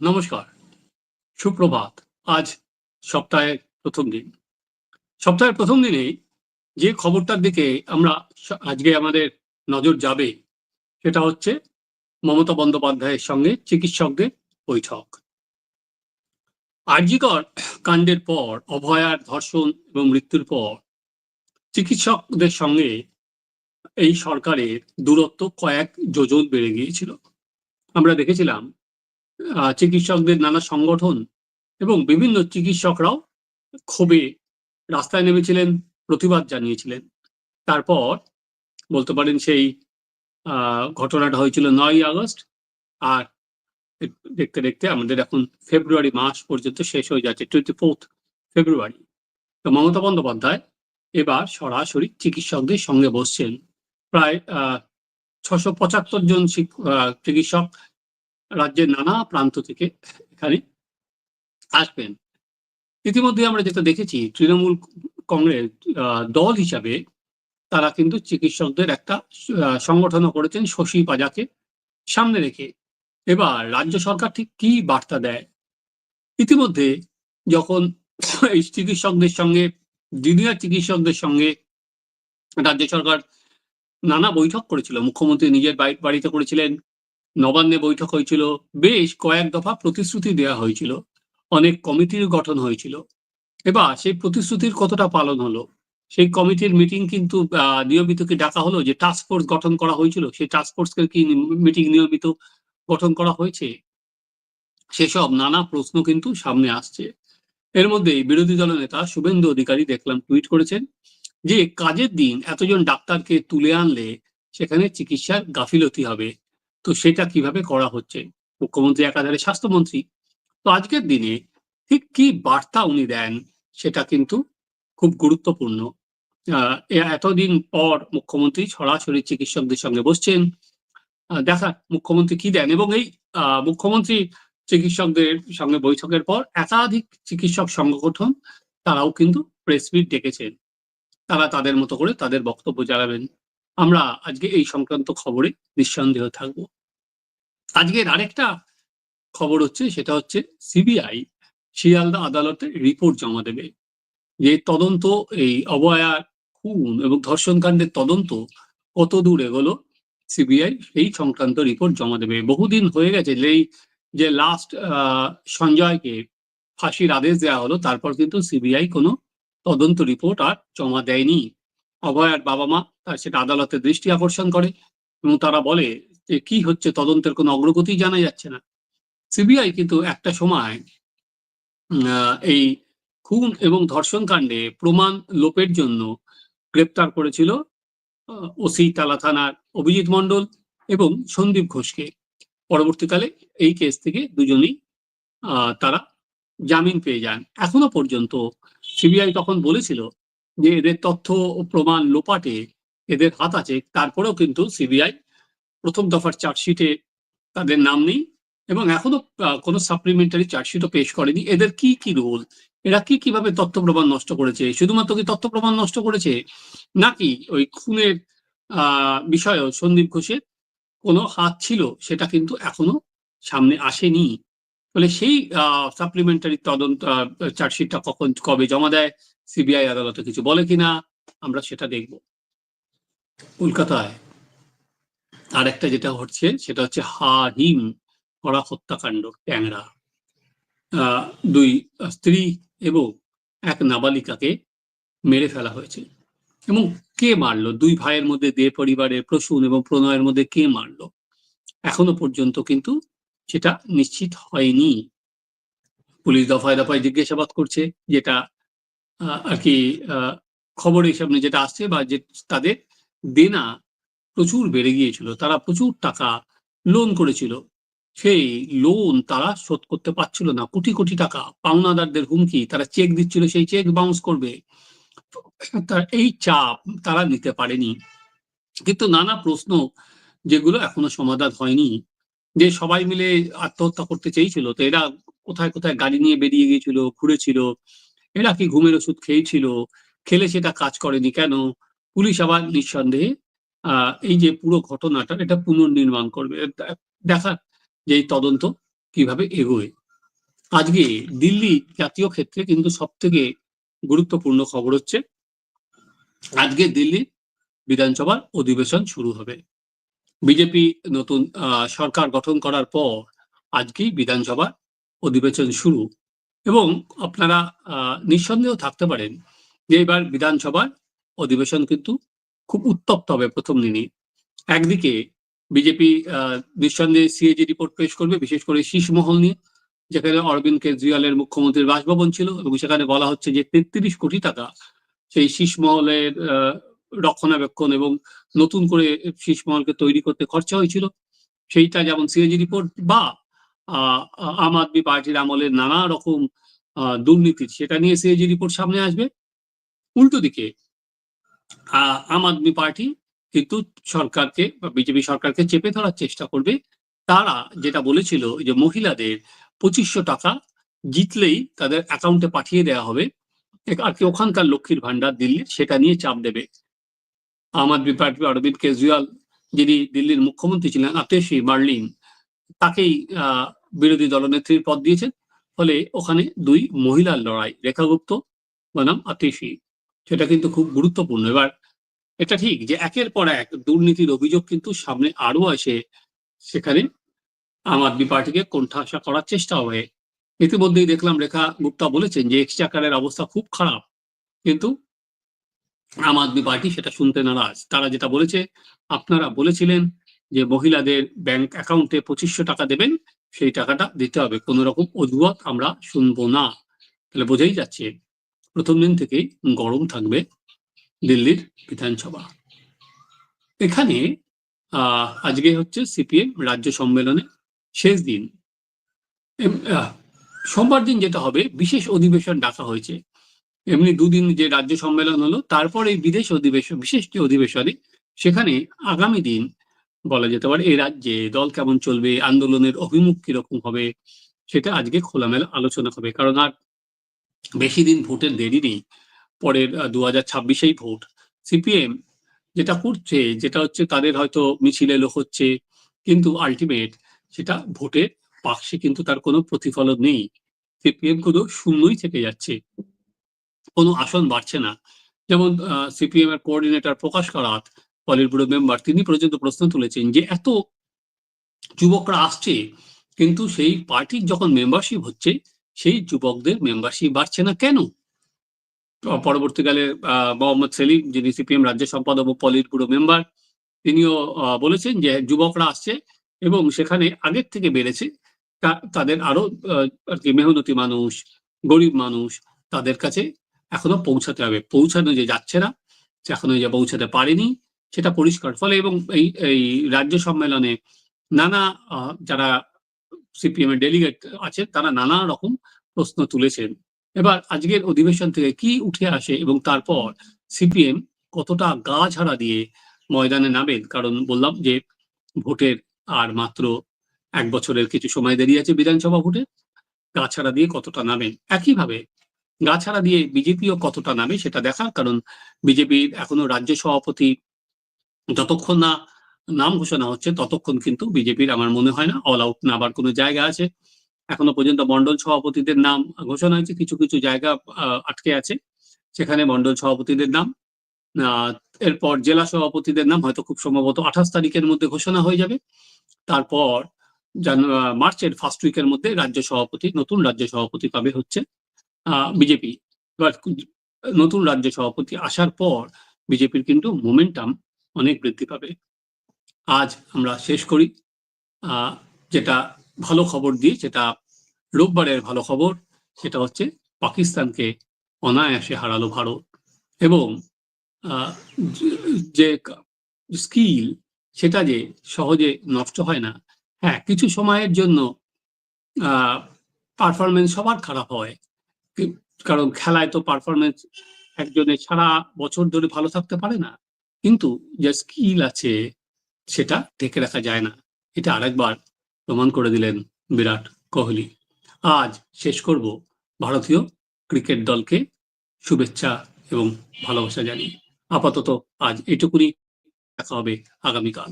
নমস্কার। সুপ্রভাত। আজ সপ্তাহের প্রথম দিন। সপ্তাহের প্রথম দিনেই যে খবরটার দিকে আমরা আজকে আমাদের নজর যাবে, সেটা হচ্ছে মমতা বন্দ্যোপাধ্যায়ের সঙ্গে চিকিৎসকদের বৈঠক। আরজিকর কাণ্ডের পর, অভয়ার ধর্ষণ এবং মৃত্যুর পর চিকিৎসকদের সঙ্গে এই সরকারের দূরত্ব কয়েক যোজন বেড়ে গিয়েছিল। আমরা দেখেছিলাম চিকিৎসকদের নানা সংগঠন এবং বিভিন্ন চিকিৎসকরাও ক্ষোভে রাস্তায় নেমেছিলেন, প্রতিবাদ জানিয়েছিলেন। তারপর বলতে পারেন সেই ঘটনাটা হয়েছিল নয় আগস্ট আর দেখতে দেখতে আমাদের এখন ফেব্রুয়ারি মাস পর্যন্ত শেষ হয়ে যাচ্ছে টোয়েন্টি ফোর্থ ফেব্রুয়ারি। তো মমতা বন্দ্যোপাধ্যায় এবার সরাসরি চিকিৎসকদের সঙ্গে বসছেন। প্রায় ছশো পঁচাত্তর জন চিকিৎসক রাজ্যের নানা প্রান্ত থেকে এখানে আসবেন। ইতিমধ্যে আমরা যেটা দেখেছি, তৃণমূল কংগ্রেস দল হিসাবে তারা কিন্তু চিকিৎসকদের একটা সংগঠনও করেছেন শশী পাজাকে সামনে রেখে। এবার রাজ্য সরকার ঠিক কি বার্তা দেয়? ইতিমধ্যে যখন এই চিকিৎসকদের সঙ্গে জুনিয়র চিকিৎসকদের সঙ্গে রাজ্য সরকার নানা বৈঠক করেছিল। মুখ্যমন্ত্রী নিজের বাড়ি- বাড়িতে করেছিলেন নবান্নে বৈঠক হয়েছিল। বেশ কয়েক দফা প্রতিশ্রুতি দেওয়া হয়েছিল। অনেক কমিটির গঠন হয়েছিল। এবার সেই প্রতিশ্রুতির কতটা পালন হলো? সেই কমিটির মিটিং কিন্তু নিয়মিত কি ডাকা হলো যে টাস্ক ফোর্স গঠন করা হয়েছিল। সেই টাস্ক ফোর্সকে কি মিটিং নিয়মিত গঠন করা হয়েছে? সেসব নানা প্রশ্ন কিন্তু সামনে আসছে। এর মধ্যে বিরোধী দলনেতা শুভেন্দু অধিকারী দেখলাম টুইট করেছেন যে, কাজের দিন এতজন ডাক্তারকে তুলে আনলে সেখানে চিকিৎসার গাফিলতি হবে। তো সেটা কীভাবে করা হচ্ছে? মুখ্যমন্ত্রী একাধারে স্বাস্থ্যমন্ত্রী। তো আজকের দিনে ঠিক কি বার্তা উনি দেন সেটা কিন্তু খুব গুরুত্বপূর্ণ। এতদিন পর মুখ্যমন্ত্রী সরাসরি চিকিৎসকদের সঙ্গে বসছেন। দেখা, মুখ্যমন্ত্রী কি দেন? এবং এই মুখ্যমন্ত্রী চিকিৎসকদের সঙ্গে বৈঠকের পর একাধিক চিকিৎসক সংগঠন তারাও কিন্তু প্রেস মিট ডেকেছেন। তারা তাদের মতো করে তাদের বক্তব্য জানাবেন। আমরা আজকে এই সংক্রান্ত খবরে নিঃসন্দেহ থাকব। আজকের আরেকটা খবর হচ্ছে, সেটা হচ্ছে সিবিআই শিয়ালদা আদালতে রিপোর্ট জমা দেবে। যে তদন্ত, এই অবয়ার খুন এবং ধর্ষণ কাণ্ডের তদন্ত কত দূর এগোলো, সিবিআই সেই সংক্রান্ত রিপোর্ট জমা দেবে। বহুদিন হয়ে গেছে এই যে লাস্ট সঞ্জয়কে ফাঁসির আদেশ দেওয়া হলো, তারপর কিন্তু সিবিআই কোনো তদন্ত রিপোর্ট আর জমা দেয়নি। অভয়ার বাবা মা সেটা আদালতের দৃষ্টি আকর্ষণ করে এবং তারা বলে যে কি হচ্ছে, তদন্তের কোনো অগ্রগতি জানা যাচ্ছে না। সিবিআই কিন্তু একটা সময় এই খুন এবং ধর্ষণ কাণ্ডে প্রমাণ লোপের জন্য গ্রেপ্তার করেছিল ওসি তালা থানার অভিজিৎ মণ্ডল এবং সন্দীপ ঘোষকে। পরবর্তীকালে এই কেস থেকে দুজনেই তারা জামিন পেয়ে যান। এখনও পর্যন্ত সিবিআই তখন বলেছিল যে এদের তথ্য ও প্রমাণ লোপাটে এদের হাত আছে, তারপরেও কিন্তু সিবিআই প্রথম দফার চার্জশিটে তাদের নাম নেই এবং এখনও কোনো সাপ্লিমেন্টারি চার্জশিটও পেশ করেনি। এদের কি কি রোল এরা কি, কীভাবে তথ্য প্রমাণ নষ্ট করেছে? শুধুমাত্র কি তথ্য প্রমাণ নষ্ট করেছে? নাকি ওই খুনের, আহ, বিষয়েও সন্দীপ ঘোষের কোনো হাত ছিল? সেটা কিন্তু এখনও সামনে আসেনি। ফলে সেই সাপ্লিমেন্টারি তদন্ত চার্জশিটটা কখন, কবে জমা দেয়? সিবিআই আদালতে কিছু বলে কিনা, আমরা সেটা দেখব। কলকাতায় আর একটা যেটা হচ্ছে সেটা হচ্ছে হাহিম করা হত্যাকাণ্ড, ট্যাংরা। দুই স্ত্রী এবং এক নাবালিকাকে মেরে ফেলা হয়েছে। এবং কে মারলো? দুই ভাইয়ের মধ্যে দে পরিবারের প্রসূন এবং প্রণয়ের মধ্যে কে মারলো? এখনও পর্যন্ত কিন্তু সেটা নিশ্চিত হয়নি। পুলিশ দফায় দফায় জিজ্ঞাসাবাদ করছে, যেটা আর কি আহ, খবরের সামনে যেটা আসছে বা যে তাদের দেনা প্রচুর বেড়ে গিয়েছিল তারা প্রচুর টাকা লোন করেছিল সেই লোন তারা শোধ করতে পারছিল না কোটি কোটি টাকা পাওনাদারদের হুমকি তারা চেক দিচ্ছিল সেই চেক বাউন্স করবে। তার এই চাপ তারা নিতে পারেনি। কিন্তু নানা প্রশ্ন যেগুলো এখনও সমাধান হয়নি যে সবাই মিলে আত্মহত্যা করতে চেয়েছিল তো এরা কোথায় কোথায় গাড়ি নিয়ে বেরিয়ে গিয়েছিল ঘুরেছিল এরা কি ঘুমের ওষুধ খেয়েছিল? খেলে সেটা কাজ করেনি কেন? পুলিশ আবার নিঃসন্দেহে এই যে পুরো ঘটনাটা, এটা পুনর্নির্মাণ করবে। দে- দেখা যে তদন্ত কীভাবে এগোয়। আজকে দিল্লি জাতীয় ক্ষেত্রে কিন্তু সব থেকে গুরুত্বপূর্ণ খবর হচ্ছে, আজকে দিল্লি বিধানসভার অধিবেশন শুরু হবে। বিজেপি নতুন সরকার গঠন করার পর আজকেই বিধানসভার অধিবেশন শুরু। এবং আপনারা নিঃসন্দেহ থাকতে পারেন যে এবার বিধানসভার অধিবেশন কিন্তু খুব উত্তপ্ত হবে প্রথম দিনই। একদিকে বিজেপি নিঃসন্দেহে সিএজি রিপোর্ট পেশ করবে, বিশেষ করে শীষমহল নিয়ে, যেখানে অরবিন্দ কেজরিওয়ালের মুখ্যমন্ত্রীর বাসভবন ছিল এবং সেখানে বলা হচ্ছে যে তেত্রিশ কোটি টাকা সেই শীষমহলের রক্ষণাবেক্ষণ এবং নতুন করে শীষমহলকে তৈরি করতে খরচা হয়েছিল। সেইটা যেমন সিএজি রিপোর্ট বা আম আদমি পার্টির আমলের নানা রকম দুর্নীতি, সেটা নিয়ে সিএজি রিপোর্ট সামনে আসবে। উল্টো দিকে আম আদমি পার্টি কিন্তু সরকারকে বা বিজেপি সরকারকে চেপে ধরার চেষ্টা করবে। তারা যেটা বলেছিল যে মহিলাদের পঁচিশশো টাকা জিতলেই তাদের অ্যাকাউন্টে পাঠিয়ে দেওয়া হবে। আর কি ওখানকার লক্ষ্মীর ভান্ডার দিল্লির, সেটা নিয়ে চাপ দেবে। আম আদমি পার্টি অরবিন্দ কেজরিওয়াল যিনি দিল্লির মুখ্যমন্ত্রী ছিলেন, আতেশি মার্লিন, তাকেই বিরোধী দলনেত্রীর পদ দিয়েছেন। ফলে ওখানে দুই মহিলার লড়াই। রেখা গুপ্ত বনাম আতেশি। সেটা কিন্তু খুব গুরুত্বপূর্ণ। এবার এটা ঠিক যে একের পর এক দুর্নীতির অভিযোগ কিন্তু সামনে আরও আসে। সেখানে আম আদমি পার্টিকে কোণঠাসা করার চেষ্টা হবে। ইতিমধ্যেই দেখলাম রেখা গুপ্তা বলেছেন যে এক্সচাকারের অবস্থা খুব খারাপ। কিন্তু আম আদমি পার্টি সেটা শুনতে নারাজ। তারা যেটা বলেছে, আপনারা বলেছিলেন যে মহিলাদের ব্যাংক অ্যাকাউন্টে পঁচিশশো টাকা দেবেন সেই টাকাটা দিতে হবে। কোনো রকম অজুহাত আমরা শুনব না। তাহলে বোঝাই যাচ্ছে, প্রথম দিন থেকেই গরম থাকবে দিল্লির বিধানসভা। এখানে আজকে হচ্ছে সিপিএম রাজ্য সম্মেলনে শেষ দিন। সোমবার দিন যেটা হবে, বিশেষ অধিবেশন ডাকা হয়েছে। এমনি দুদিন যে রাজ্য সম্মেলন হলো, তারপরে এই বিদেশ অধিবেশন, বিশেষ যে অধিবেশনে, সেখানে আগামী দিন বলা যেতে পারে, এই রাজ্যে দল কেমন চলবে, আন্দোলনের অভিমুখ কীরকম হবে, সেটা আজকে খোলামেলা আলোচনা হবে। কারণ আর বেশি দিন ভোটের দেরি নেই, পরের দু হাজার ছাব্বিশেই ভোট। সিপিএম যেটা করছে, যেটা হচ্ছে তাদের হয়তো মিছিলে লোক হচ্ছে, কিন্তু আলটিমেট সেটা ভোটের পাশে কিন্তু তার কোনো প্রতিফলন নেই। সিপিএম কোনো শূন্যই থেকে যাচ্ছে, কোনো আসন বাড়ছে না। যেমন সিপিএম এর কোঅর্ডিনেটর প্রকাশ করাত পলিট ব্যুরো মেম্বার তিনি পর্যন্ত প্রশ্ন তুলেছেন যে এত যুবকরা আসছে, কিন্তু সেই পার্টির যখন মেম্বারশিপ হচ্ছে, সেই যুবকদের মেম্বারশিপ বাড়ছে না কেন? পরবর্তীকালে মোহাম্মদ সেলিম, যিনি সিপিএম রাজ্য সম্পাদক ও পলিট ব্যুরো মেম্বার তিনিও বলেছেন যে যুবকরা আসছে এবং সেখানে আগের থেকে বেড়েছে। তাদের আরও আর কি মেহনতি মানুষ, গরিব মানুষ তাদের কাছে এখনও পৌঁছাতে হবে। পৌঁছানো যে যাচ্ছে না, এখনও যে পৌঁছাতে পারেনি সেটা পরিষ্কার। ফলে এবং এই এই রাজ্য সম্মেলনে নানা যারা সিপিএম এর ডেলিগেট আছে, তারা নানা রকম প্রশ্ন তুলেছেন। এবার আজকের অধিবেশন থেকে কি উঠে আসে এবং তারপর সিপিএম কতটা গা ঝাড়া দিয়ে ময়দানে নামেন? কারণ বললাম যে ভোটের আর মাত্র এক বছরের কিছু সময় দেরি আছে বিধানসভা ভোটে। গা ছাড়া দিয়ে কতটা নামেন? একইভাবে গা ছাড়া দিয়ে বিজেপিও কতটা নামে সেটা দেখার, কারণ বিজেপির এখনও রাজ্য সভাপতি যতক্ষণ না নাম ঘোষণা হচ্ছে, ততক্ষণ কিন্তু বিজেপির আমার মনে হয় না অল আউট না আবার কোনো জায়গা আছে। এখনও পর্যন্ত মন্ডল সভাপতিদের নাম ঘোষণা হয়েছে, কিছু কিছু জায়গা আটকে আছে। সেখানে মন্ডল সভাপতিদের নাম এরপর জেলা সভাপতিদের নাম হয়তো খুব সম্ভবত আঠাশ তারিখের মধ্যে ঘোষণা হয়ে যাবে। তারপর মার্চের ফার্স্ট উইকের মধ্যে রাজ্য সভাপতি, নতুন রাজ্য সভাপতি পাবে হচ্ছে বিজেপি। নতুন রাজ্য সভাপতি আসার পর বিজেপির কিন্তু মোমেন্টাম অনেক বৃদ্ধি পাবে। আজ আমরা শেষ করি। যেটা ভালো খবর দিয়ে, যেটা রোববারের ভালো খবর, সেটা হচ্ছে পাকিস্তানকে অনায়াসে হারালো ভারত এবং যে স্কিল, সেটা যে সহজে নষ্ট হয় না। হ্যাঁ কিছু সময়ের জন্য পারফরমেন্স সবার খারাপ হয়। কারণ খেলায় তো পারফরমেন্স একজনে সারা বছর ধরে ভালো থাকতে পারে না। কিন্তু যার স্কিল আছে সেটা ঢেকে রাখা যায় না। এটা আরেকবার প্রমাণ করে দিলেন বিরাট কোহলি। আজ শেষ করব ভারতীয় ক্রিকেট দলকে শুভেচ্ছা এবং ভালোবাসা জানিয়ে। আপাতত আজ এটুকুনি। দেখা হবে আগামীকাল।